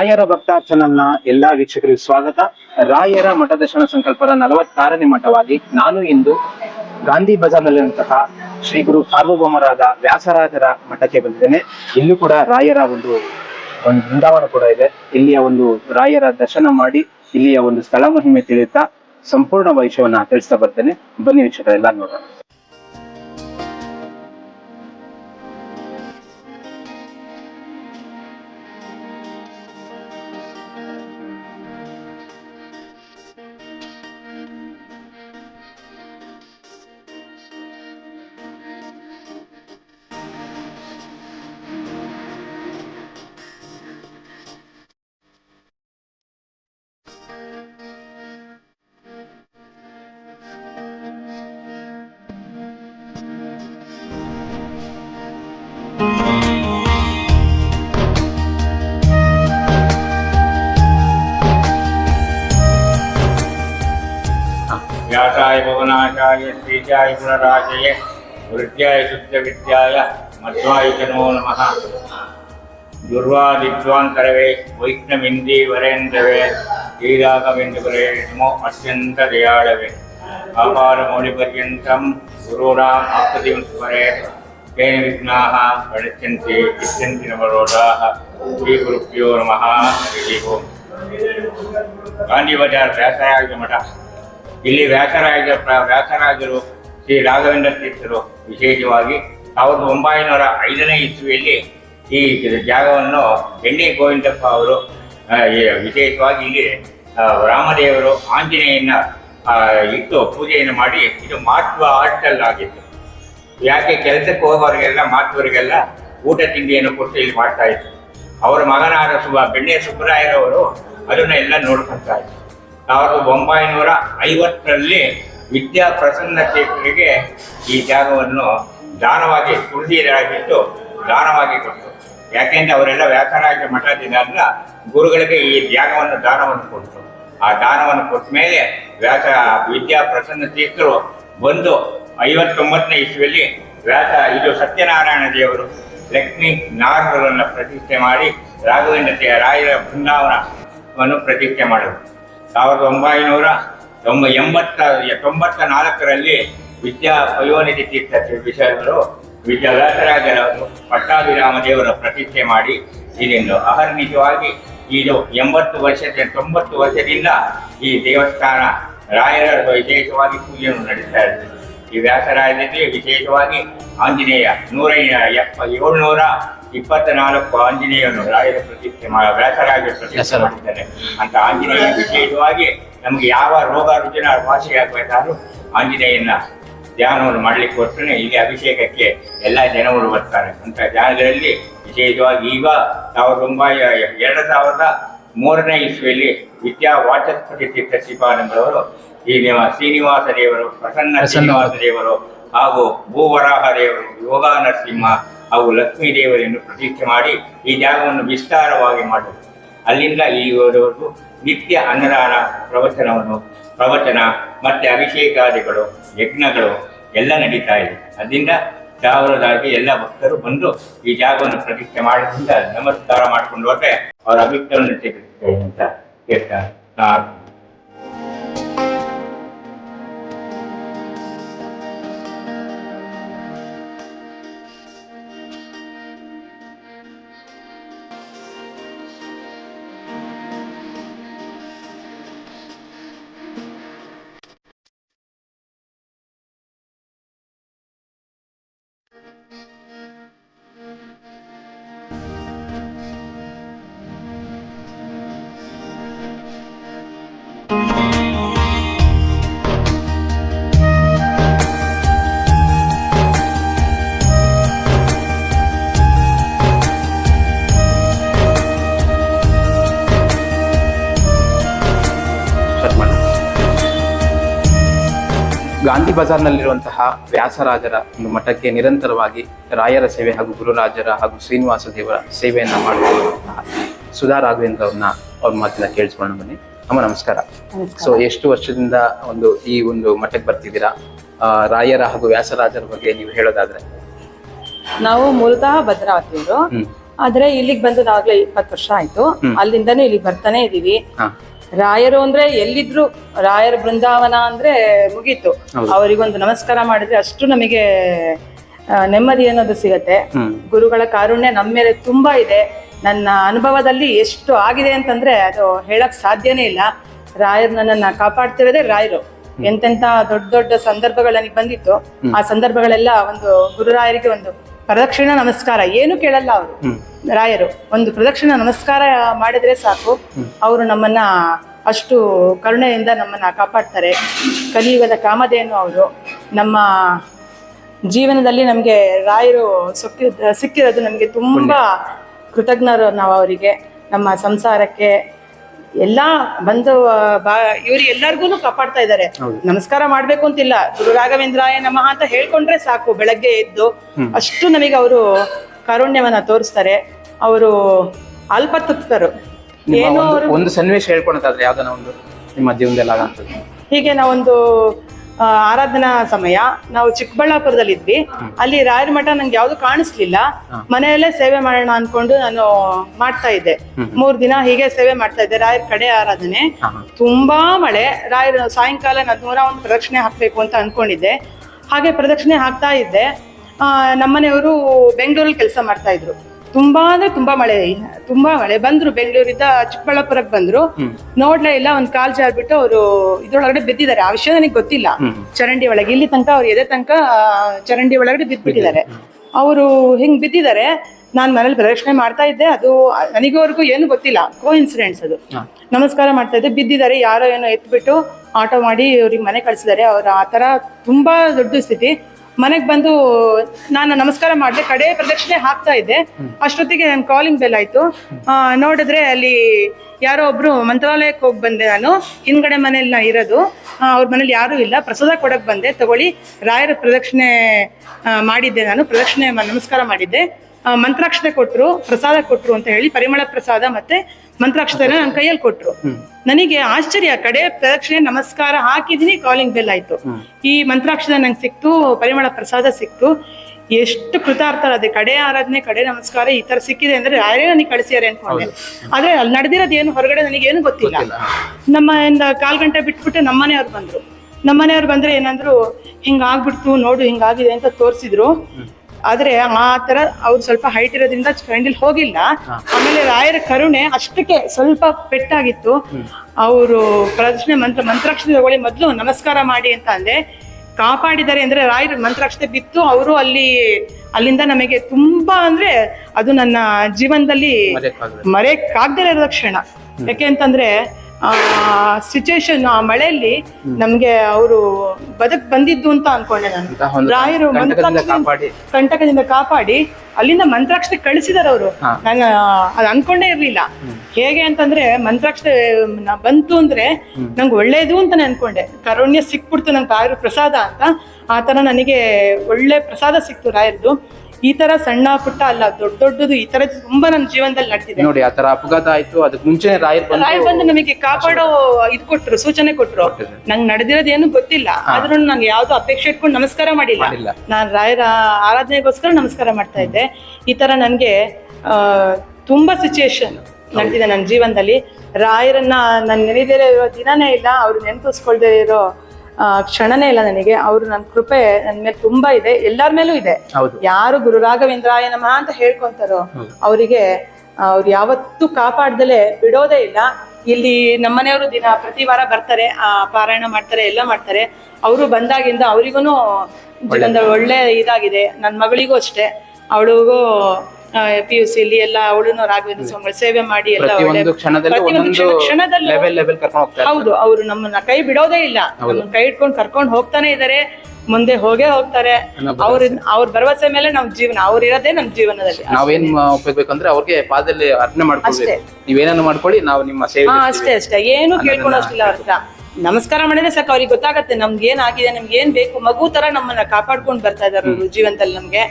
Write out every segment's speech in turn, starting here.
ರಾಯರ ಭಕ್ತ ಎಲ್ಲಾ ವೀಕ್ಷಕರಿಗೆ ಸ್ವಾಗತ. ರಾಯರ ಮಠ ದರ್ಶನ ಸಂಕಲ್ಪದ ನಲವತ್ತಾರನೇ ಮಠವಾಗಿ ನಾನು ಇಂದು ಗಾಂಧಿ ಬಜಾರ್ನಲ್ಲಿರುವಂತಹ ಶ್ರೀ ಗುರು ಸಾರ್ವಭೌಮರಾದ ವ್ಯಾಸರಾಜರ ಮಠಕ್ಕೆ ಬಂದಿದ್ದೇನೆ. ಇಲ್ಲೂ ಕೂಡ ರಾಯರ ಒಂದು ಒಂದು ಬೃಂದಾವನ ಕೂಡ ಇದೆ. ಇಲ್ಲಿಯ ಒಂದು ರಾಯರ ದರ್ಶನ ಮಾಡಿ ಇಲ್ಲಿಯ ಒಂದು ಸ್ಥಳ ಮಹಿಮೆ ತಿಳಿಯುತ್ತಾ ಸಂಪೂರ್ಣ ಭವಿಷ್ಯವನ್ನ ತಿಳಿಸ್ತಾ ಬರ್ತೇನೆ. ಬನ್ನಿ ವೀಕ್ಷಕರೆಲ್ಲ ನೋಡೋಣ. சர்வநாசாய ஸ்ரீஜாய குணராஜய விருத்தியாய சுத்த வித்யாய மத்வாயுதனோ நம துர்வாதித்வாந்தரவே வைஷ்ணவிந்தி வரேந்திரவே ஈராகவென்றுவரே நமோ அத்தியந்த தயாளவே. அபார மொழி பர்யந்தம் குருணாம் ஆப்பதியும் ஸ்மரே தேன விக்னாக படிச்சந்தி இச்சந்தி நமரோடாக ஸ்ரீ குருப்பியோ நம ஹரி ஓம். காந்தி பஜார் வேசாயாயுத மடா. ಇಲ್ಲಿ ವ್ಯಾಸರಾಜ ಪ್ರ- ವ್ಯಾಸರಾಜರು ಶ್ರೀ ರಾಘವೇಂದ್ರ ತೀರ್ಥರು ವಿಶೇಷವಾಗಿ ಸಾವಿರದ ಒಂಬೈನೂರ ಐದನೇ ಇಸ್ವಿಯಲ್ಲಿ ಈ ಜಾಗವನ್ನು ಎಣ್ಣೆ ಗೋವಿಂದಪ್ಪ ಅವರು ವಿಶೇಷವಾಗಿ ಇಲ್ಲಿ ರಾಮದೇವರು ಆಂಜನೇಯನ ಇಟ್ಟು ಪೂಜೆಯನ್ನು ಮಾಡಿ ಇದು ಮಹತ್ವ ಹಾಸ್ಟೆಲ್ ಆಗಿತ್ತು ಯಾಕೆ ಕೆಲಸಕ್ಕೆ ಹೋಗೋರಿಗೆಲ್ಲ ಮಾತುವರಿಗೆಲ್ಲ ಊಟ ತಿಂಡಿಯನ್ನು ಕೊಟ್ಟು ಇಲ್ಲಿ ಮಾಡ್ತಾ ಇತ್ತು ಅವರ ಮಗನಾದ ಸುಬ ಬೆಣ್ಣೆ ಸುಬ್ಬರಾಯರವರು ಅದನ್ನ ಎಲ್ಲ ನೋಡ್ಕೊಳ್ತಾ ಇದ್ರು. ಸಾವಿರದ ಒಂಬೈನೂರ ಐವತ್ತರಲ್ಲಿ ವಿದ್ಯಾ ಪ್ರಸನ್ನ ತೀರ್ಥರಿಗೆ ಈ ಜಾಗವನ್ನು ದಾನವಾಗಿ ತುಳಸಿರಾಗಿಟ್ಟು ದಾನವಾಗಿ ಕೊಟ್ಟರು. ಯಾಕೆಂದರೆ ಅವರೆಲ್ಲ ವ್ಯಾಸರಾಜ ಮಠದಿಂದ ಗುರುಗಳಿಗೆ ಈ ಜಾಗವನ್ನು ದಾನವನ್ನು ಕೊಟ್ಟರು. ಆ ದಾನವನ್ನು ಕೊಟ್ಟ ಮೇಲೆ ವ್ಯಾಸ ವಿದ್ಯಾ ಪ್ರಸನ್ನ ತೀರ್ಥರು ಬಂದು ಐವತ್ತೊಂಬತ್ತನೇ ಇಸ್ವಿಯಲ್ಲಿ ವ್ಯಾಸ ಇದು ಸತ್ಯನಾರಾಯಣ ದೇವರು ಲಕ್ಷ್ಮೀ ನಾರರನ್ನು ಪ್ರತಿಷ್ಠೆ ಮಾಡಿ ರಾಘವೇಂದ್ರ ರಾಯರ ಬೃಂದಾವನವನ್ನು ಪ್ರತಿಷ್ಠೆ ಮಾಡಿದರು. ಸಾವಿರದ ಒಂಬೈನೂರ ತೊಂಬ ಎಂಬತ್ತ ತೊಂಬತ್ತ ನಾಲ್ಕರಲ್ಲಿ ವಿದ್ಯಾ ಪಯೋನಿಧಿ ತೀರ್ಥ ವಿಷಯಗಳು ವಿದ್ಯಾ ವ್ಯಾಸರಾಜರವರು ಪಟ್ಟಾಭಿರಾಮ ದೇವರ ಪ್ರತಿಷ್ಠೆ ಮಾಡಿ ಇಲ್ಲಿಂದು ಅಹರ್ನಿಶವಾಗಿ ಇದು ಎಂಬತ್ತು ವರ್ಷದ ತೊಂಬತ್ತು ವರ್ಷದಿಂದ ಈ ದೇವಸ್ಥಾನ ರಾಯರ ವಿಶೇಷವಾಗಿ ಪೂಜೆಯನ್ನು ನಡೆಸ್ತಾ ಇರ್ತದೆ ಈ ವ್ಯಾಸರಾಯದಲ್ಲಿ ವಿಶೇಷವಾಗಿ ಆಂಜನೇಯ ನೂರ ಎಪ್ಪ ಏಳ್ನೂರ ಇಪ್ಪತ್ತ ನಾಲ್ಕು ಆಂಜನೇಯನು ರಾಯರ ಪ್ರತಿಷ್ಠೆ ವ್ಯಾಸರಾಜ ಪ್ರತಿಷ್ಠೆ ಮಾಡಿದ್ದಾರೆ ಅಂತ ಆಂಜನೇಯ ವಿಶೇಷವಾಗಿ ನಮ್ಗೆ ಯಾವ ರೋಗ ರುಜಿನ ವಾಸಿಯಾಗಬೇಕಾದ್ರೂ ಆಂಜನೇಯನ ಧ್ಯಾನವನ್ನು ಮಾಡ್ಲಿಕ್ಕೆ ಕೊಟ್ಟರೆ ಇಲ್ಲಿ ಅಭಿಷೇಕಕ್ಕೆ ಎಲ್ಲ ಜನಗಳು ಬರ್ತಾರೆ ಅಂತ ಜಾಗದಲ್ಲಿ ವಿಶೇಷವಾಗಿ ಈಗ ಸಾವಿರದ ಒಂಬೈ ಎರಡು ಸಾವಿರದ ಮೂರನೇ ಇಸ್ವಿಯಲ್ಲಿ ವಿದ್ಯಾ ವಾಚಸ್ಪತಿ ತೀರ್ಥ ಶ್ರೀಪಾದಂಬರವರು ಈ ಶ್ರೀನಿವಾಸ ದೇವರು ಪ್ರಸನ್ನ ಪ್ರಸನ್ನ. ಶ್ರೀನಿವಾಸ ದೇವರು ಹಾಗೂ ಭೂವರಾಹ ದೇವರು ಯೋಗ ನರಸಿಂಹ ಹಾಗೂ ಲಕ್ಷ್ಮೀ ದೇವರನ್ನು ಪ್ರತಿಷ್ಠೆ ಮಾಡಿ ಈ ಜಾಗವನ್ನು ವಿಸ್ತಾರವಾಗಿ ಮಾಡಿದರು ಅಲ್ಲಿಂದ ಈವರೆಗೂ ನಿತ್ಯ ಅನ್ನದಾನ ಪ್ರವಚನವನ್ನು, ಪ್ರವಚನ, ಮತ್ತು ಅಭಿಷೇಕಾದಿಗಳು, ಯಜ್ಞಗಳು ಎಲ್ಲ ನಡೀತಾ ಇದೆ. ಅದರಿಂದ ಸಾವಿರದಾಗಿ ಎಲ್ಲ ಭಕ್ತರು ಬಂದು ಈ ಜಾಗವನ್ನು ಪ್ರತಿಷ್ಠೆ ಮಾಡೋದ್ರಿಂದ ನಮಸ್ಕಾರ ಮಾಡಿಕೊಂಡು ಹೋದ್ರೆ ಅವರ ಅಭಿಪ್ರಾಯವನ್ನು ಅಂತ ಅಂತ ಗಾಂಧಿ ಬಜಾರ್ನಲ್ಲಿರುವಂತಹ ವ್ಯಾಸರಾಜರ ಒಂದು ಮಠಕ್ಕೆ ನಿರಂತರವಾಗಿ ರಾಯರ ಸೇವೆ ಹಾಗೂ ಗುರುರಾಜರ ಹಾಗೂ ಶ್ರೀನಿವಾಸ ದೇವರ ಸೇವೆಯನ್ನು ಮಾಡುತ್ತಿರುವಂತಹ ಸುಧಾ ರಾಘವೇಂದ್ರ ಅವ್ರನ್ನ ಅವ್ರ ಮಾತಿನ ಕೇಳಿಸ್ಕೊಳ್ಳೋಣ ಬನ್ನಿ. ಅಮ್ಮ ನಮಸ್ಕಾರ. ಸೊ ಎಷ್ಟು ವರ್ಷದಿಂದ ಒಂದು ಈ ಒಂದು ಮಠಕ್ಕೆ ಬರ್ತಿದ್ದೀರಾ? ರಾಯರ ಹಾಗೂ ವ್ಯಾಸರಾಜರ ಬಗ್ಗೆ ನೀವು ಹೇಳೋದಾದ್ರೆ. ನಾವು ಮೂಲತಃ ಭದ್ರಾವತಿಯವರು. ಆದ್ರೆ ಇಲ್ಲಿಗೆ ಬಂದು ನಾವಾಗ್ಲೇ ಇಪ್ಪತ್ತು ವರ್ಷ ಆಯ್ತು. ಅಲ್ಲಿಂದಾನೇ ಇಲ್ಲಿಗೆ ಬರ್ತಾನೆ ಇದೀವಿ. ರಾಯರು ಅಂದ್ರೆ ಎಲ್ಲಿದ್ರು ರಾಯರ ಬೃಂದಾವನ ಅಂದ್ರೆ ಮುಗೀತು. ಅವರಿಗೊಂದು ನಮಸ್ಕಾರ ಮಾಡಿದ್ರೆ ಅಷ್ಟು ನಮಗೆ ನೆಮ್ಮದಿ ಅನ್ನೋದು ಸಿಗತ್ತೆ. ಗುರುಗಳ ಕಾರುಣ್ಯ ನಮ್ಮ ಮೇಲೆ ತುಂಬಾ ಇದೆ. ನನ್ನ ಅನುಭವದಲ್ಲಿ ಎಷ್ಟು ಆಗಿದೆ ಅಂತಂದ್ರೆ ಅದು ಹೇಳಕ್ ಸಾಧ್ಯನೇ ಇಲ್ಲ. ರಾಯರು ನನ್ನನ್ನ ಕಾಪಾಡ್ತಿರೋದೇ ರಾಯರು. ಎಂತೆಂತ ದೊಡ್ಡ ದೊಡ್ಡ ಸಂದರ್ಭಗಳು ನನಗೆ ಬಂದಿತ್ತು. ಆ ಸಂದರ್ಭಗಳೆಲ್ಲ ಒಂದು ಗುರುರಾಯರಿಗೆ ಒಂದು ಪ್ರದಕ್ಷಿಣ ನಮಸ್ಕಾರ. ಏನು ಕೇಳಲ್ಲ ಅವರು. ರಾಯರು. ಒಂದು ಪ್ರದಕ್ಷಿಣ ನಮಸ್ಕಾರ ಮಾಡಿದ್ರೆ ಸಾಕು. ಅವರು ನಮ್ಮನ್ನ ಅಷ್ಟು ಕರುಣೆಯಿಂದ ನಮ್ಮನ್ನ ಕಾಪಾಡ್ತಾರೆ. ಕಲಿಯುಗದ ಕಾಮಧೇನು ಅವರು. ನಮ್ಮ ಜೀವನದಲ್ಲಿ ನಮಗೆ ರಾಯರು ಸೊಕ್ಕಿ ಸಿಕ್ಕಿರೋದು ನಮಗೆ ತುಂಬಾ ಕೃತಜ್ಞರು ನಾವು ಅವರಿಗೆ. ನಮ್ಮ ಸಂಸಾರಕ್ಕೆ ಎಲ್ಲಾ ಬಂದು ಬಾ ಇವ್ರಿಗೆ ಎಲ್ಲರಿಗೂ ಕಾಪಾಡ್ತಾ ಇದ್ದಾರೆ ನಮಸ್ಕಾರ ಮಾಡ್ಬೇಕು ಅಂತಿಲ್ಲ ಗುರು ರಾಘವೇಂದ್ರಾಯ ನಮಃ ಅಂತ ಹೇಳ್ಕೊಂಡ್ರೆ ಸಾಕು ಬೆಳಗ್ಗೆ ಎದ್ದು ಅಷ್ಟು ನಮಗೆ ಅವರು ಕಾರುಣ್ಯವನ್ನ ತೋರಿಸ್ತಾರೆ. ಅವರು ಅಲ್ಪತೃಪ್ತರು. ತೃಪ್ತರು ಏನೋ ಒಂದು- ಸನ್ನಿವೇಶ ಹೇಳ್ಕೊಳತಾದ್ರೆ ಯಾವ್ದಾನ ಒಂದು ನಿಮ್ಮ ಜೀವನದಲ್ಲಿ ಹೀಗೆ ನಾವೊಂದು ಆರಾಧನಾ ಸಮಯ. ನಾವು ಚಿಕ್ಕಬಳ್ಳಾಪುರದಲ್ಲಿ ಇದ್ವಿ. ಅಲ್ಲಿ ರಾಯರ ಮಠ ನಂಗೆ ಯಾವ್ದು ಕಾಣಿಸ್ಲಿಲ್ಲ. ಮನೆಯಲ್ಲೇ ಸೇವೆ ಮಾಡೋಣ ಅನ್ಕೊಂಡು ನಾನು ಮಾಡ್ತಾ ಇದ್ದೆ. ಮೂರ್ ದಿನ ಹೀಗೆ ಸೇವೆ ಮಾಡ್ತಾ ಇದ್ದೆ. ರಾಯರ ಕಡೆ ಆರಾಧನೆ. ತುಂಬಾ ಮಳೆ. ರಾಯರ ಸಾಯಂಕಾಲ ನಾನು ನೂರ ಒಂದು ಪ್ರದಕ್ಷಿಣೆ ಹಾಕ್ಬೇಕು ಅಂತ ಅನ್ಕೊಂಡಿದ್ದೆ. ಹಾಗೆ ಪ್ರದಕ್ಷಿಣೆ ಹಾಕ್ತಾ ಇದ್ದೆ. ಆ, ನಮ್ಮನೆಯವರು ಬೆಂಗಳೂರಲ್ಲಿ ಕೆಲಸ ಮಾಡ್ತಾ ಇದ್ರು. ತುಂಬಾ ಅಂದ್ರೆ ತುಂಬಾ ಮಳೆ ತುಂಬಾ ಮಳೆ. ಬಂದ್ರು ಬೆಂಗಳೂರಿಂದ ಚಿಕ್ಕಬಳ್ಳಾಪುರಕ್ಕೆ ಬಂದ್ರು. ನೋಡ್ಲೇ ಇಲ್ಲ ಒಂದ್ ಕಾಲ್ ಜಾರ್ಬಿಟ್ಟು ಅವರು ಇದ್ರೊಳಗಡೆ ಬಿದ್ದಿದ್ದಾರೆ. ಆ ವಿಷಯ ನನಗೆ ಗೊತ್ತಿಲ್ಲ. ಚರಂಡಿ ಒಳಗೆ. ಇಲ್ಲಿ ತನಕ ಅವ್ರು ಎದೆ ತನಕ ಚರಂಡಿ ಒಳಗಡೆ ಬಿದ್ದ್ಬಿಟ್ಟಿದ್ದಾರೆ ಅವರು ಹಿಂಗ್ ಬಿದ್ದಿದ್ದಾರೆ. ನಾನ್ ಮನೇಲಿ ಪ್ರದಕ್ಷಿಣೆ ಮಾಡ್ತಾ ಇದ್ದೆ. ಅದು ನನಗವರೆಗೂ ಏನು ಗೊತ್ತಿಲ್ಲ. ಕೋ ಇನ್ಸಿಡೆಂಟ್ಸ್ ಅದು ನಮಸ್ಕಾರ ಮಾಡ್ತಾ ಇದ್ದೆ. ಬಿದ್ದಿದ್ದಾರೆ. ಯಾರೋ ಏನೋ ಎತ್ಬಿಟ್ಟು ಆಟೋ ಮಾಡಿ ಅವ್ರಿಗೆ ಮನೆ ಕಳ್ಸಿದ್ದಾರೆ. ಅವ್ರ ಆ ಥರ ತುಂಬಾ ದೊಡ್ಡ ಸ್ಥಿತಿ. ಮನೆಗೆ ಬಂದು ನಾನು ನಮಸ್ಕಾರ ಮಾಡಿದೆ, ಕಡೆ ಪ್ರದಕ್ಷಿಣೆ ಹಾಕ್ತಾ ಇದ್ದೆ. ಅಷ್ಟೊತ್ತಿಗೆ ನನ್ನ ಕಾಲಿಂಗ್ ಬೆಲ್ ಆಯ್ತು. ನೋಡಿದ್ರೆ ಅಲ್ಲಿ ಯಾರೋ ಒಬ್ರು ಮಂತ್ರಾಲಯಕ್ಕೆ ಹೋಗಿ ಬಂದೆ ನಾನು. ಹಿಂದ್ಗಡೆ ಮನೇಲಿ ನಾ ಇರೋದು ಅವ್ರ ಮನೇಲಿ ಯಾರೂ ಇಲ್ಲ. ಪ್ರಸಾದ ಕೊಡಕ್ ಬಂದೆ. ತಗೊಳ್ಳಿ, ರಾಯರ ಪ್ರದಕ್ಷಿಣೆ ಮಾಡಿದ್ದೆ ನಾನು. ಪ್ರದಕ್ಷಿಣೆ ನಮಸ್ಕಾರ ಮಾಡಿದ್ದೆ. ಮಂತ್ರಾಕ್ಷತೆ ಕೊಟ್ರು ಪ್ರಸಾದ ಕೊಟ್ರು ಅಂತ ಹೇಳಿ ಪರಿಮಳ ಪ್ರಸಾದ ಮತ್ತೆ ಮಂತ್ರಾಕ್ಷತೆನ ನನ್ನ ಕೈಯಲ್ಲಿ ಕೊಟ್ರು. ನನಗೆ ಆಶ್ಚರ್ಯ ಕಡೆ ಪ್ರದಕ್ಷಿಣೆ ನಮಸ್ಕಾರ ಹಾಕಿದೀನಿ ಕಾಲಿಂಗ್ ಬೆಲ್ ಆಯ್ತು. ಈ ಮಂತ್ರಾಕ್ಷತೆ ನಂಗೆ ಸಿಕ್ತು ಪರಿಮಳ ಪ್ರಸಾದ ಸಿಕ್ತು. ಎಷ್ಟು ಕೃತಾರ್ಥ ಅದೇ ಕಡೆ ಆರಾಧನೆ ಕಡೆ ನಮಸ್ಕಾರ ಈ ತರ ಸಿಕ್ಕಿದೆ ಅಂದ್ರೆ ಯಾರೇ ನನಗೆ ಕಳಿಸ್ಯಾರೆ ಅನ್ಕೊಂಡೆ ಆದ್ರೆ ಅಲ್ಲಿ ನಡೆದಿರೋದು ಏನು ಹೊರಗಡೆ ನನಗೆ ಏನು ಗೊತ್ತಿಲ್ಲ. ನಮ್ಮ ಇಂದ ಕಾಲ್ ಗಂಟೆ ಬಿಟ್ಬಿಟ್ಟು ನಮ್ಮನೆಯವ್ರು ಬಂದ್ರು. ನಮ್ಮನೆಯವ್ರು ಬಂದ್ರೆ ಏನಂದ್ರು ಹಿಂಗಾಗ್ಬಿಡ್ತು ನೋಡು ಹಿಂಗಾಗಿದೆ ಅಂತ ತೋರಿಸಿದ್ರು. ಆದ್ರೆ ಆ ತರ ಅವ್ರು ಸ್ವಲ್ಪ ಹೈಟ್ ಇರೋದ್ರಿಂದ ಫ್ರೆಂಡಿಲ್ ಹೋಗಿಲ್ಲ. ಆಮೇಲೆ ರಾಯರ ಕರುಣೆ ಅಷ್ಟಕ್ಕೆ ಸ್ವಲ್ಪ ಪೆಟ್ಟಾಗಿತ್ತು. ಅವರು ಪ್ರದರ್ಶನ ಮಂತ್ರ ಮಂತ್ರಾಕ್ಷತೆ ತಗೊಳ್ಳಿ ಮೊದಲು ನಮಸ್ಕಾರ ಮಾಡಿ ಅಂತ ಅಂದೆ. ಕಾಪಾಡಿದ್ದಾರೆ ಅಂದ್ರೆ ರಾಯರ ಮಂತ್ರಾಕ್ಷತೆ ಬಿತ್ತು ಅವರು ಅಲ್ಲಿ ಅಲ್ಲಿಂದ ನಮಗೆ ತುಂಬಾ ಅಂದ್ರೆ ಅದು ನನ್ನ ಜೀವನದಲ್ಲಿ. ಮರೆಯಕ್ಕಾಗದೇ ಇರೋ ಕ್ಷಣ. ಯಾಕೆ ಅಂತಂದ್ರೆ ಆ ಸಿಚುವೇಶನ್ ಆ ಮಳೆಯಲ್ಲಿ ನಮ್ಗೆ ಅವರು ಬದುಕ್ ಬಂದಿದ್ದು ಅಂತ ಅನ್ಕೊಂಡೆ ನಾನು. ರಾಯರು ಕಂಟಕದಿಂದ ಕಾಪಾಡಿ. ಕಂಟಕದಿಂದ ಕಾಪಾಡಿ ಅಲ್ಲಿಂದ ಮಂತ್ರಾಕ್ಷತೆ ಕಳಿಸಿದಾರೆ ಅವರು. ನಾನು ಅದು ಅನ್ಕೊಂಡೇ ಇರ್ಲಿಲ್ಲ. ಹೇಗೆ ಅಂತಂದ್ರೆ ಮಂತ್ರಾಕ್ಷತೆ ಬಂತು ಅಂದ್ರೆ ನಂಗೆ ಒಳ್ಳೇದು ಅಂತಾನೆ ಅನ್ಕೊಂಡೆ. ಕರುಣ್ಯ ಸಿಕ್ಬಿಡ್ತು ನಂಗೆ ರಾಯರು ಪ್ರಸಾದ ಅಂತ. ಆ ತರ ನನಗೆ ಒಳ್ಳೆ ಪ್ರಸಾದ ಸಿಕ್ತು ರಾಯರ್ದು ಈ ತರ ಸಣ್ಣ ಪುಟ್ಟ ಅಲ್ಲ ದೊಡ್ಡ ದೊಡ್ಡದು ಈ ತರ ತುಂಬಾ ನನ್ನ ಜೀವನದಲ್ಲಿ ನಡೆದಿದೆ. ನೋಡಿ ಆ ತರ ಅಪಘಾತ ಆಯ್ತು ಅದಕ್ಕೆ ಮುಂಚೆ ರಾಯರ್ ಬಂದು ರಾಯರ್ ಬಂದು ನಮಗೆ ಕಾಪಾಡೋ ಇದು ಕೊಟ್ರು ಸೂಚನೆ ಕೊಟ್ರು. ನಂಗೆ ನಡೆದಿರೋದು ಏನು ಗೊತ್ತಿಲ್ಲ ಆದ್ರೂ ನಾನು ಯಾವ್ದು ಅಪೇಕ್ಷೆ ಇಟ್ಕೊಂಡು ನಮಸ್ಕಾರ ಮಾಡಿಲ್ಲ. ನಾನು ರಾಯರ ಆರಾಧನೆಗೋಸ್ಕರ ನಮಸ್ಕಾರ ಮಾಡ್ತಾ ಇದ್ದೆ. ಈ ತರ ನನಗೆ ತುಂಬಾ ಸಿಚುಯೇಷನ್ ನಡೆದಿದೆ ನನ್ನ ಜೀವನದಲ್ಲಿ. ರಾಯರನ್ನ ನಾನು ನೆನೆದೇ ಇರೋ ದಿನನೇ ಇಲ್ಲ ಅವ್ರು ನೆನಪಿಸ್ಕೊಳ್ದೇ ಇರೋ ಕ್ಷಣನೇ ಇಲ್ಲ ನನಗೆ. ಅವರು ನನ್ನ ಕೃಪೆ ನನ್ನ ಮೇಲೆ ತುಂಬಾ ಇದೆ. ಎಲ್ಲರ ಮೇಲೂ ಇದೆ. ಯಾರು ಗುರು ರಾಘವೇಂದ್ರಾಯ ನಮಃ ಅಂತ ಹೇಳ್ಕೊಂತಾರೋ ಅವರಿಗೆ ಅವ್ರು ಯಾವತ್ತೂ ಕಾಪಾಡ್ದಲೆ ಬಿಡೋದೇ ಇಲ್ಲ. ಇಲ್ಲಿ ನಮ್ಮನೆಯವರು ದಿನ ಪ್ರತಿ ವಾರ ಬರ್ತಾರೆ ಆ ಪಾರಾಯಣ ಮಾಡ್ತಾರೆ ಎಲ್ಲ ಮಾಡ್ತಾರೆ. ಅವರು ಬಂದಾಗಿಂದ ಅವರಿಗೂ ಒಂದು ಒಳ್ಳೆ ಇದಾಗಿದೆ. ನನ್ನ ಮಗಳಿಗೂ ಅಷ್ಟೇ. ಅವಳಿಗೂ ಪಿ ಯು ಸಿ ಎಲ್ಲ ಅವಳು ರಾಘವೇಂದ್ರ ಸ್ವಾಮಿಗಳು ಸೇವೆ ಮಾಡಿ ಎಲ್ಲ ಒಳ್ಳೆ ಪ್ರತಿಯೊಂದು ಕ್ಷಣ- ಕ್ಷಣದಲ್ಲೂ ಹೌದು ಅವರು ನಮ್ಮನ್ನ ಕೈ ಬಿಡೋದೇ ಇಲ್ಲ. ನಮ್ಮನ್ನ ಕೈ ಇಟ್ಕೊಂಡು ಕರ್ಕೊಂಡು ಹೋಗ್ತಾನೆ ಇದಾರೆ. ಮುಂದೆ ಹೋಗೇ ಹೋಗ್ತಾರೆ. ಅವ್ರ ಅವ್ರ ಭರವಸೆ ಮೇಲೆ ನಮ್ ಜೀವನ ಅವ್ರ ಇರೋದೇ ನಮ್ ಜೀವನದಲ್ಲಿ. ನಾವೇನ್ ಹೋಗ್ಬೇಕಂದ್ರೆ ಅವ್ರಿಗೆ ಪಾದದಲ್ಲಿ ಅರ್ಪಣೆ ಮಾಡ್ಕೊಳ್ಳಿ ನೀವೇನನ್ನು ಮಾಡ್ಕೊಳ್ಳಿ ನಾವು ನಿಮ್ಮ ಸೇವೆ ಅಷ್ಟೇ ಅಷ್ಟೇ. ಏನು ಕೇಳ್ಕೊಳ್ಳೋಷ್ಟಿಲ್ಲ ಅವ್ರ ನಮಸ್ಕಾರ ಮಾಡಿದ್ರೆ ಸಾಕು ಅವ್ರಿಗೆ ಗೊತ್ತಾಗತ್ತೆ ನಮ್ಗೆ ಏನ್ ಆಗಿದೆ ನಮ್ಗೆ ಏನ್ ಬೇಕು ಮಗು ತರ ನಮ್ಮನ್ನ ಕಾಪಾಡ್ಕೊಂಡು ಬರ್ತಾ ಇದಾರೆ ಅವರು ಜೀವನದಲ್ಲಿ ನಮ್ಗೆ.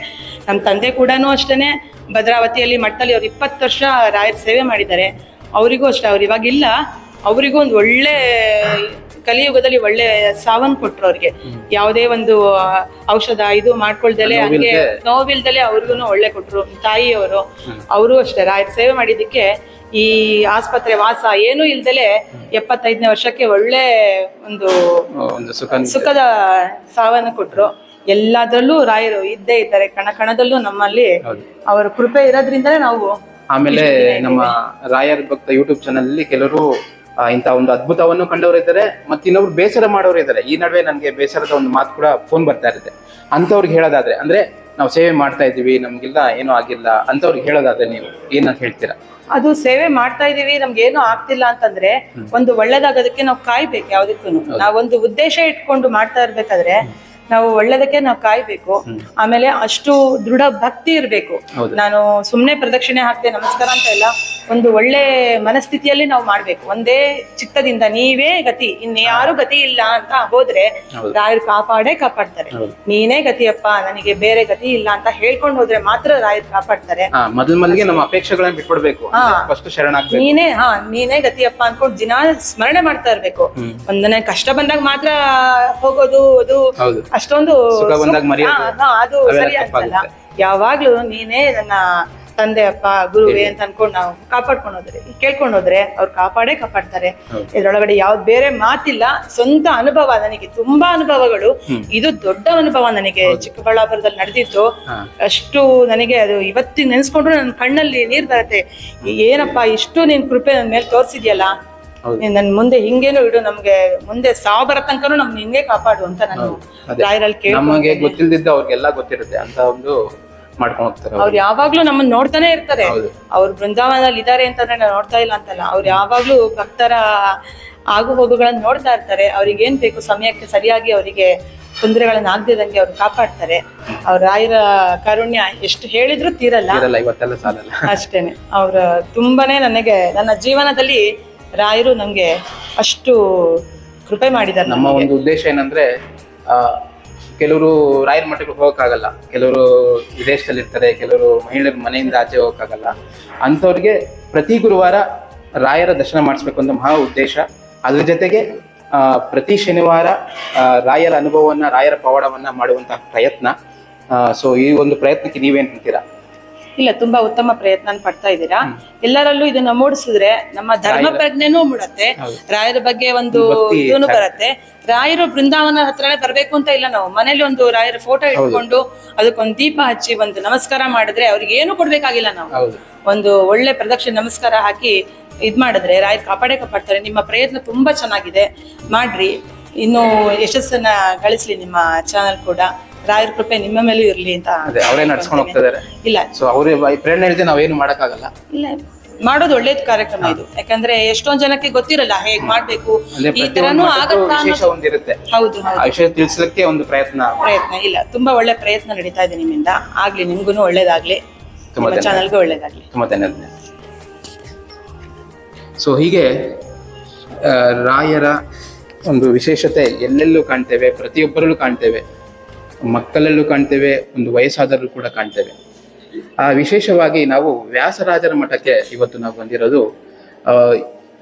ನಮ್ ತಂದೆ ಕೂಡ ಅಷ್ಟೇನೆ ಭದ್ರಾವತಿಯಲ್ಲಿ ಮಠದಲ್ಲಿ ಅವ್ರು ಇಪ್ಪತ್ತು ವರ್ಷ ರಾಯರ್ ಸೇವೆ ಮಾಡಿದ್ದಾರೆ. ಅವರಿಗೂ ಅಷ್ಟೇ ಅವ್ರು ಇವಾಗಿಲ್ಲ ಅವರಿಗೂ ಒಂದು ಒಳ್ಳೆ ಕಲಿಯುಗದಲ್ಲಿ ಒಳ್ಳೆ ಸಾವನ್ ಕೊಟ್ರು ಅವ್ರಿಗೆ ಯಾವುದೇ ಒಂದು ಔಷಧ ಇದು ಮಾಡ್ಕೊಳ್ದಲೆ ಹಂಗೆ ನೋವಿಲ್ದೆ- ನೋವಿಲ್ದಲೆ ಅವ್ರಿಗೂ ಒಳ್ಳೆ ಕೊಟ್ರು. ತಾಯಿಯವರು ಅವರು ಅಷ್ಟೇ. ರಾಯರ ಸೇವೆ ಮಾಡಿದ್ದಕ್ಕೆ ಈ ಆಸ್ಪತ್ರೆ ವಾಸ ಏನೂ ಇಲ್ದಲೆ ಎಪ್ಪತ್ತೈದನೇ ವರ್ಷಕ್ಕೆ ಒಳ್ಳೆ ಒಂದು ಒಂದು ಸುಖ ಸುಖದ ಸಾವನ್ನ ಕೊಟ್ರು. ಎಲ್ಲದರಲ್ಲೂ ರಾಯರು ಇದ್ದೇ ಇದ್ದಾರೆ. ಕಣ ಕಣದಲ್ಲೂ ನಮ್ಮಲ್ಲಿ ಅವರ ಕೃಪೆ ಇರೋದ್ರಿಂದಲೇ ನಾವು ಆಮೇಲೆ ನಮ್ಮ ರಾಯರ್ ಭಕ್ತ ಯೂಟ್ಯೂಬ್ ಚಾನಲ್ ಅಲ್ಲಿ ಕೆಲವರು ಇಂಥ ಒಂದು ಅದ್ಭುತವನ್ನು ಕಂಡವರು ಇದ್ದಾರೆ. ಮತ್ತೆ ಇನ್ನೊಬ್ರು ಬೇಸರ ಮಾಡೋರು ಇದ್ದಾರೆ. ಈ ನಡುವೆ ನನಗೆ ಬೇಸರದ ಒಂದು ಮಾತು ಕೂಡ ಫೋನ್ ಬರ್ತಾ ಇರುತ್ತೆ. ಅಂತವ್ರಿಗೆ ಹೇಳೋದಾದ್ರೆ ಅಂದ್ರೆ ನಾವು ಸೇವೆ ಮಾಡ್ತಾ ಇದೀವಿ ನಮ್ಗಿಲ್ಲ ಏನೂ ಆಗಿಲ್ಲ ಅಂತವ್ರಿಗೆ ಹೇಳೋದಾದ್ರೆ ನೀವು ಏನಂತ ಹೇಳ್ತೀರಾ? ಅದು ಸೇವೆ ಮಾಡ್ತಾ ಇದೀವಿ ನಮ್ಗೆ ಏನು ಆಗ್ತಿಲ್ಲ ಅಂತಂದ್ರೆ ಒಂದು ಒಳ್ಳೇದಾಗೋದಕ್ಕೆ ನಾವು ಕಾಯ್ಬೇಕು ಯಾವ್ದಕ್ಕೂ ನಾವೊಂದು ಉದ್ದೇಶ ಇಟ್ಕೊಂಡು ಮಾಡ್ತಾ ಇರ್ಬೇಕಾದ್ರೆ ನಾವು ಒಳ್ಳೇದಕ್ಕೆ ನಾವು ಕಾಯ್ಬೇಕು. ಆಮೇಲೆ ಅಷ್ಟು ದೃಢ ಭಕ್ತಿ ಇರಬೇಕು. ನಾನು ಸುಮ್ಮನೆ ಪ್ರದಕ್ಷಿಣೆ ಹಾಕ್ತೆ ನಮಸ್ಕಾರ ಅಂತ ಇಲ್ಲ. ಒಂದು ಒಳ್ಳೆ ಮನಸ್ಥಿತಿಯಲ್ಲಿ ನಾವು ಮಾಡ್ಬೇಕು. ಒಂದೇ ಚಿತ್ತದಿಂದ ನೀವೇ ಗತಿ ಇನ್ಯಾರು ಗತಿ ಇಲ್ಲ ಅಂತ ಹೋದ್ರೆ ಹೌದು. ರಾಯರು ಕಾಪಾಡೇ ಕಾಪಾಡ್ತಾರೆ. ನೀನೇ ಗತಿಯಪ್ಪ ನನಗೆ ಬೇರೆ ಗತಿ ಇಲ್ಲ ಅಂತ ಹೇಳ್ಕೊಂಡು ಹೋದ್ರೆ ಮಾತ್ರ ರಾಯರು ಕಾಪಾಡ್ತಾರೆ. ನಮ್ಮ ಅಪೇಕ್ಷೆಗಳನ್ನ ಬಿಟ್ಬಿಡ್ಬೇಕು. ನೀನೇ ಹಾ ನೀನೇ ಗತಿಯಪ್ಪ ಅನ್ಕೊಂಡು ದಿನ ಸ್ಮರಣೆ ಮಾಡ್ತಾ ಇರ್ಬೇಕು. ಒಂದನೇ ಕಷ್ಟ ಬಂದಾಗ ಮಾತ್ರ ಹೋಗೋದು ಅದು ಅಷ್ಟೊಂದು ಅದು ಸರಿ ಅನ್ಸಲ್ಲ ಯಾವಾಗ್ಲೂ ನೀನೇ ನನ್ನ ತಂದೆ ಅಪ್ಪ ಗುರುವೆ ಅಂತ ಅನ್ಕೊಂಡು ನಾವು ಕಾಪಾಡ್ಕೊಂಡು ಹೋದ್ರೆ ಕೇಳ್ಕೊಂಡು ಹೋದ್ರೆ ಅವ್ರು ಕಾಪಾಡೇ ಕಾಪಾಡ್ತಾರೆ. ಇದ್ರೊಳಗಡೆ ಯಾವ್ದು ಬೇರೆ ಮಾತಿಲ್ಲ. ಸ್ವಂತ ಅನುಭವ ನನಗೆ ತುಂಬಾ ಅನುಭವಗಳು. ಇದು ದೊಡ್ಡ ಅನುಭವ ನನಗೆ ಚಿಕ್ಕಬಳ್ಳಾಪುರದಲ್ಲಿ ನಡೆದಿತ್ತು ಅಷ್ಟು ನನಗೆ ಅದು ಇವತ್ತಿಗೆ ನೆನೆಸ್ಕೊಂಡ್ರು ನನ್ನ ಕಣ್ಣಲ್ಲಿ ನೀರ್ ಬರುತ್ತೆ. ಏನಪ್ಪ ಇಷ್ಟು ನೀನ್ ಕೃಪೆ ನನ್ನ ಮೇಲೆ ತೋರಿಸಿದ್ಯಲ್ಲ? ನನ್ ಮುಂದೆ ಹಿಂಗೇನು ಇಡು ನಮ್ಗೆ ಮುಂದೆ ಸಾವು ಬರೋ ತನಕನು ನಮ್ ನಿಂಗೆ ಕಾಪಾಡು ಅಂತ ನಾನು ಲಾಯರಲ್ಲಿ ರಾಯರಲ್ಲಿ ನಮಗೆ ಕೇಳಿ ಗೊತ್ತಿಲ್ದಿದ್ದ ಅವ್ರಿಗೆಲ್ಲ ಗೊತ್ತಿರುತ್ತೆ ಅಂತ ಒಂದು ಮಾಡ್ಕೊಂಡು ಹೋಗ್ತಾರೆ ಅವ್ರು. ಯಾವಾಗ್ಲೂ ನಮ್ಮನ್ನ ನೋಡ್ತಾನೆ ಇರ್ತಾರೆ. ಅವ್ರು ಬೃಂದಾವನದಲ್ಲಿ ಇದಾರೆ ಅಂತಂದ್ರೆ ನಾನು ನೋಡ್ತಾ ಇಲ್ಲ ಅಂತಲ್ಲ. ಅವ್ರು ಯಾವಾಗ್ಲೂ ಭಕ್ತರ ಆಗು ಹೋಗುಗಳನ್ನ ನೋಡ್ತಾ ಇರ್ತಾರೆ. ಅವ್ರಿಗೆ ಏನ್ ಬೇಕು ಸಮಯಕ್ಕೆ ಸರಿಯಾಗಿ ಅವರಿಗೆ ತೊಂದರೆಗಳನ್ನ ಆಗದಿದಂಗೆ ಅವ್ರು ಕಾಪಾಡ್ತಾರೆ. ಅವ್ರ ರಾಯರ ಕಾರುಣ್ಯ ಎಷ್ಟು ಹೇಳಿದ್ರು ತೀರಲ್ಲ. ಅಷ್ಟೇನೆ. ಅವ್ರ ತುಂಬಾನೇ ನನಗೆ ನನ್ನ ಜೀವನದಲ್ಲಿ ರಾಯರು ನಮಗೆ ಅಷ್ಟು ಕೃಪೆ ಮಾಡಿದ್ದಾರೆ ನಮ್ಮ ಒಂದು ಉದ್ದೇಶ ಏನಂದ್ರೆ ಕೆಲವರು ರಾಯರ ಮಠಕ್ಕೆ ಹೋಗೋಕ್ಕಾಗಲ್ಲ ಕೆಲವರು ವಿದೇಶದಲ್ಲಿ ಇರ್ತಾರೆ ಕೆಲವರು ಮಹಿಳೆ ಮನೆಯಿಂದ ಆಚೆ ಹೋಗೋಕ್ಕಾಗಲ್ಲ. ಅಂಥವ್ರಿಗೆ ಪ್ರತಿ ಗುರುವಾರ ರಾಯರ ದರ್ಶನ ಮಾಡಿಸ್ಬೇಕು ಅಂತ ಮಹಾ ಉದ್ದೇಶ. ಅದ್ರ ಜೊತೆಗೆ ಆ, ಪ್ರತಿ ಶನಿವಾರ ರಾಯರ ಅನುಭವವನ್ನು ರಾಯರ ಪವಾಡವನ್ನು ಮಾಡುವಂತಹ ಪ್ರಯತ್ನ. ಸೊ ಈ ಒಂದು ಪ್ರಯತ್ನಕ್ಕೆ ನೀವೇನು ಅಂತೀರಾ ಇಲ್ಲ ತುಂಬಾ ಉತ್ತಮ ಪ್ರಯತ್ನ ಪಡ್ತಾ ಇದ್ದೀರಾ? ಎಲ್ಲರಲ್ಲೂ ಇದನ್ನ ಮೂಡಿಸಿದ್ರೆ ನಮ್ಮ ಧರ್ಮ ಪ್ರಜ್ಞೆನೂ ಮೂಡತ್ತೆ. ರಾಯರ ಬಗ್ಗೆ ಒಂದು ಇದೂನು ಬರತ್ತೆ. ರಾಯರು ಬೃಂದಾವನ ಹತ್ರನೇ ಬರ್ಬೇಕು ಅಂತ ಇಲ್ಲ ನಾವು. ಮನೇಲಿ ಒಂದು ರಾಯರ ಫೋಟೋ ಇಟ್ಕೊಂಡು ಅದಕ್ಕೊಂದು ದೀಪ ಹಚ್ಚಿ ಒಂದು ನಮಸ್ಕಾರ ಮಾಡಿದ್ರೆ ಅವ್ರಿಗೆ ಏನು ಕೊಡ್ಬೇಕಾಗಿಲ್ಲ ನಾವು. ಒಂದು ಒಳ್ಳೆ ಪ್ರದಕ್ಷಿಣೆ ನಮಸ್ಕಾರ ಹಾಕಿ ಇದ್ ಮಾಡಿದ್ರೆ ರಾಯರ್ ಕಾಪಾಡೇ ಕಾಪಾಡ್ತಾರೆ. ನಿಮ್ಮ ಪ್ರಯತ್ನ ತುಂಬಾ ಚೆನ್ನಾಗಿದೆ. ಮಾಡ್ರಿ. ಇನ್ನು ಯಶಸ್ಸನ್ನ ಗಳಿಸ್ಲಿ ನಿಮ್ಮ ಚಾನಲ್ ಕೂಡ. ರಾಯರ ಕೃಪೆ ನಿಮ್ಮ ಮೇಲೂ ಇರ್ಲಿ ಅಂತ ಅದೇ ಅವರೇ ನಡ್ಸ್ಕೊಂಡು ಹೋಗ್ತಾ ಇದಾರೆ. ಇಲ್ಲ. ಸೊ ಅವ್ರ ಪ್ರೇರಣೆ ಇಲ್ಲದೆ ನಾವೇನು ಮಾಡೋಕ್ಕಾಗಲ್ಲ. ಇಲ್ಲ. ಮಾಡೋದು ಒಳ್ಳೇದ್ ಕಾರ್ಯಕ್ರಮ ಇದು. ಯಾಕಂದ್ರೆ ಎಷ್ಟೊಂದ್ ಜನಕ್ಕೆ ಗೊತ್ತಿರಲ್ಲ ಹೇಗ್ ಮಾಡ್ಬೇಕು. ಅಂದ್ರೆ ಈ ಪ್ರತಿಯೊಂದು ತರನು ಆಗತ್ತಾ ವಿಶೇಷ ಅನ್ನೋದು- ಒಂದಿರುತ್ತೆ. ಹೌದು ವಿಷಯ ತಿಳಿಸ್ಲಿಕ್ಕೆ ಒಂದು ಪ್ರಯತ್ನ. ಪ್ರಯತ್ನ. ಇಲ್ಲ ತುಂಬಾ ಒಳ್ಳೆ ಪ್ರಯತ್ನ ನಡೀತಾ ಇದೆ ನಿಮ್ಮಿಂದ. ಆಗ್ಲಿ ನಿಮ್ಗೂ ಒಳ್ಳೇದಾಗ್ಲಿ. ತುಂಬಾ ನಿಮ್ಮ ಚಾನಲ್ಗೂ ಒಳ್ಳೇದಾಗ್ಲಿ. ತುಂಬ ಧನ್ಯವಾದ. ಸೊ ಹೀಗೆ ಆ, ರಾಯರ ಒಂದು ವಿಶೇಷತೆ ಎಲ್ಲೆಲ್ಲೂ ಕಾಣ್ತೇವೆ ಪ್ರತಿಯೊಬ್ಬರಲ್ಲೂ ಕಾಣ್ತೇವೆ. ಮಕ್ಕಳಲ್ಲೂ ಕಾಣ್ತೇವೆ, ಒಂದು ವಯಸ್ಸಾದರಲ್ಲೂ ಕೂಡ ಕಾಣ್ತೇವೆ. ಆ, ವಿಶೇಷವಾಗಿ ನಾವು ವ್ಯಾಸರಾಜರ ಮಠಕ್ಕೆ ಇವತ್ತು ನಾವು ಬಂದಿರೋದು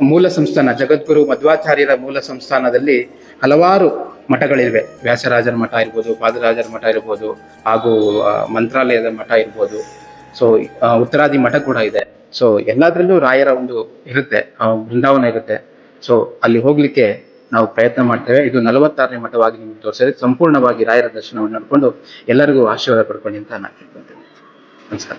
ಮೂಲ ಸಂಸ್ಥಾನ, ಜಗದ್ಗುರು ಮಧ್ವಾಚಾರ್ಯರ ಮೂಲ ಸಂಸ್ಥಾನದಲ್ಲಿ ಹಲವಾರು ಮಠಗಳಿವೆ. ವ್ಯಾಸರಾಜರ ಮಠ ಇರ್ಬೋದು, ಪಾದರಾಜರ ಮಠ ಇರ್ಬೋದು, ಹಾಗೂ ಮಂತ್ರಾಲಯದ ಮಠ ಇರ್ಬೋದು. ಸೊ ಉತ್ತರಾದಿ ಮಠ ಕೂಡ ಇದೆ. ಸೊ ಎಲ್ಲದರಲ್ಲೂ ರಾಯರ ಒಂದು ಇರುತ್ತೆ ಬೃಂದಾವನ ಇರುತ್ತೆ. ಸೊ ಅಲ್ಲಿ ಹೋಗ್ಲಿಕ್ಕೆ ನಾವು ಪ್ರಯತ್ನ ಮಾಡ್ತೇವೆ. ಇದು ನಲವತ್ತಾರನೇ ಮಠವಾಗಿ ನಿಮ್ಗೆ ತೋರಿಸಿದ್ರೆ ಸಂಪೂರ್ಣವಾಗಿ ರಾಯರ ದರ್ಶನವನ್ನು ನಡ್ಕೊಂಡು ಎಲ್ಲರಿಗೂ ಆಶೀರ್ವಾದ ಪಡ್ಕೊಂಡು ಅಂತ ನಾನು ನಮಸ್ಕಾರ.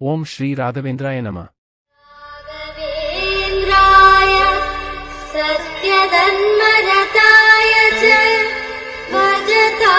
ഓം ശ്രീ രാഘവേന്ദ്രായ നമ. സത്യതന്മരതായ ഭജതാ